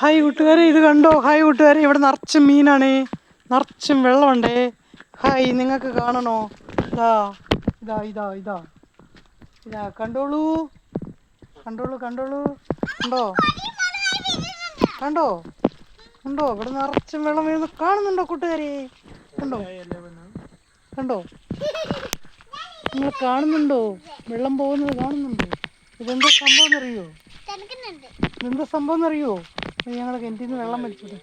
Hi കൂട്ടുകാരെ ഇത് കണ്ടോ? ഹായ് കൂട്ടുകാരെ ഇവിടെ നിറച്ചും മീനാണ്. നിറച്ചും വെള്ളമുണ്ടേ. ഹായ് നിങ്ങൾക്ക് കാണണോ? ഇതാ ഇതാ ഇതാ ഇതാ. ഇതാ കണ്ടോളൂ. കണ്ടോളൂ കണ്ടോളൂ. കണ്ടോ? കണ്ടോ? കണ്ടോ? ഇവിടെ നിറച്ചും വെള്ളം വീഴുന്നു. കാണുന്നുണ്ടോ കൂട്ടുകാരെ? കണ്ടോ? കണ്ടോ? നിങ്ങൾ കാണുന്നുണ്ടോ? വെള്ളം പോകുന്നത് കാണുന്നുണ്ടോ? ഇതെന്താ സംഭവം എന്നറിയോ? ഇതെന്താ സംഭവം എന്നറിയോ? ഞങ്ങൾ കിണറ്റിൽ നിന്ന് വെള്ളം വലിച്ചത്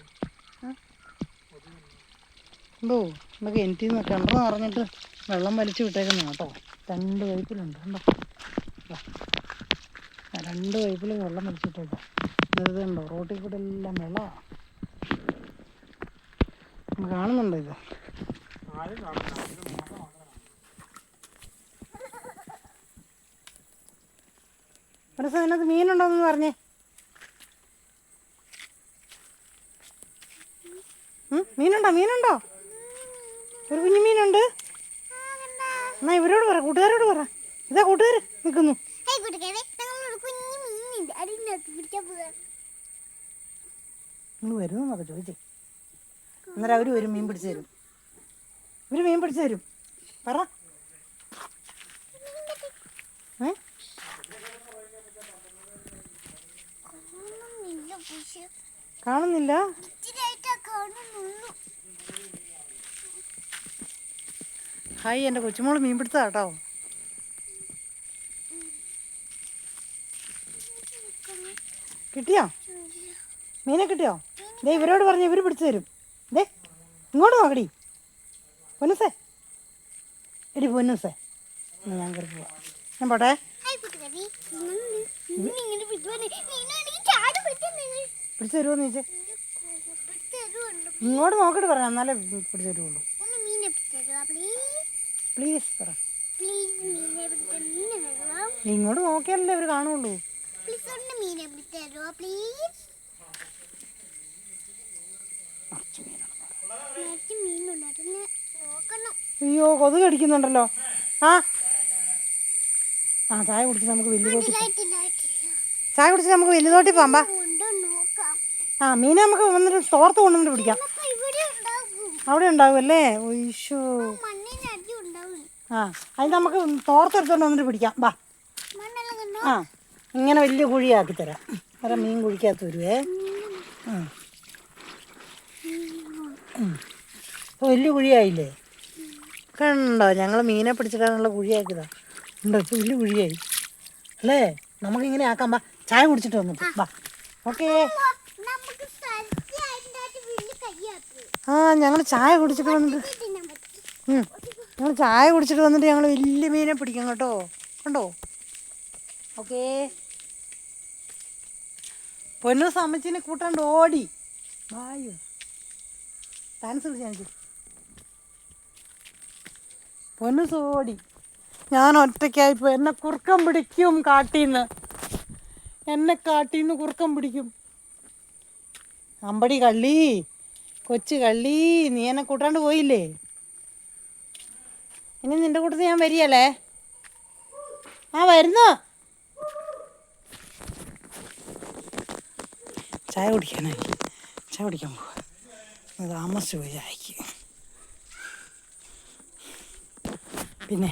എന്തോ നമ്മൾ കിണറ്റിൽ നിന്ന് കിണർ നിറഞ്ഞിട്ട് വെള്ളം വലിച്ചു വിട്ടേക്കുന്ന കേട്ടോ. രണ്ട് പൈപ്പിലുണ്ട് കണ്ടോ? രണ്ട് പൈപ്പിൽ വെള്ളം വലിച്ചിട്ടേക്കാം ഇത് ഉണ്ടോ റോട്ടിൽ കൂടെ എല്ലാം വെള്ളമാണ് കാണുന്നുണ്ടോ ഇത്? മനസ്സിനകത്ത് മീനുണ്ടോന്ന് പറഞ്ഞേ. മീനുണ്ടോ മീനുണ്ടോ? ഒരു കുഞ്ഞു മീനുണ്ട്. എന്നാ ഇവരോട് പറ കൂട്ടുകാരോട് പറ. ഇതാ കൂട്ടുകാർ നിൽക്കുന്നു. നിങ്ങൾ വരുന്നൊക്കെ ചോദിച്ചേ. അന്നേരം അവർ വരും മീൻ പിടിച്ചു തരും. ഇവർ മീൻ പിടിച്ചു തരും. പറ. ഏ? Thank പക്ഷെ കാണുന്നില്ല? ഹായ് എന്റെ കൊച്ചുമോൾ മീൻ പിടുത്തതാ കേട്ടോ കിട്ടിയോ? മീനെ കിട്ടിയോ? ദേ ഇവരോട് പറഞ്ഞു ഇവർ പിടിച്ചു തരും. ദേ ഇങ്ങോട്ട് നോക്കടി. പൊന്നുസേ. എടി പൊന്നുസേ. ഞാൻ കയറി പോവാം. ഞാൻ പോട്ടെ. പിടിച്ചു തരുമോ എന്ന് ഇങ്ങോട്ട് നോക്കിട്ട് പറയാം. എന്നാലേ പിടിച്ചു തരുള്ളൂ പ്ലീസ് പറ. ഇങ്ങോട്ട് നോക്കിയാലല്ലേ ഇവർ കാണുള്ളൂ അയ്യോ കൊതുക് അടിക്കുന്നുണ്ടല്ലോ ആ. ആ ചായ കുടിച്ച് നമുക്ക് വലിയ ചായ കുടിച്ച് നമുക്ക് വലിയ തോട്ടി പോകാം ആ മീനെ നമുക്ക് വന്നിട്ട് തോർത്ത് കൊണ്ടുവന്നിട്ട് പിടിക്കാം. അവിടെ ഉണ്ടാവും അല്ലേ? ഉണ്ടാവും. ആ അത് നമുക്ക് തോർത്തെടുത്തോണ്ട് വന്നിട്ട് പിടിക്കാം. വാ. ആ ഇങ്ങനെ വലിയ കുഴിയാക്കി തരാം. വേറെ മീൻ കുഴിക്കകത്ത് വരുവേ. വലിയ കുഴിയായില്ലേ? കണ്ടോ ഞങ്ങൾ മീനെ പിടിച്ചിട്ടാണുള്ള കുഴിയാക്കിയതാ. ഉണ്ടോ വലിയ കുഴിയായി. അല്ലേ? നമുക്കിങ്ങനെ ആക്കാം. വാ ചായ കുടിച്ചിട്ട് വന്നിട്ട് വാ. ഓക്കേ. ആ ഞങ്ങൾ ചായ കുടിച്ചിട്ട് വന്നിട്ട് ഞങ്ങൾ ചായ കുടിച്ചിട്ട് വന്നിട്ട് ഞങ്ങൾ വലിയ മീനെ പിടിക്കാം കേട്ടോ. കണ്ടോ? ഓക്കേ. പൊന്നു അമ്മച്ചിനെ കൂട്ടാണ്ട് ഓടി. വായു. ഡാൻസ് കളിച്ചു പൊന്നു ഓടി. ഞാൻ ഒറ്റയ്ക്കായിപ്പോ എന്നെ കുറുക്കം പിടിക്കും കാട്ടീന്ന്. എന്നെ കാട്ടീന്ന് കുറുക്കം പിടിക്കും. അമ്പടി കള്ളി. കൊച്ചു കള്ളി നീ എന്നെ കൂട്ടാണ്ട് പോയില്ലേ? ഇനി നിന്റെ കൂട്ടത്തിൽ ഞാൻ വരികയല്ലേ? ആ വരുന്നു? ചായ കുടിക്കാനായി. ചായ കുടിക്കാൻ പോവാ. താമസിച്ചു പോയി ചായക്ക്. പിന്നെ?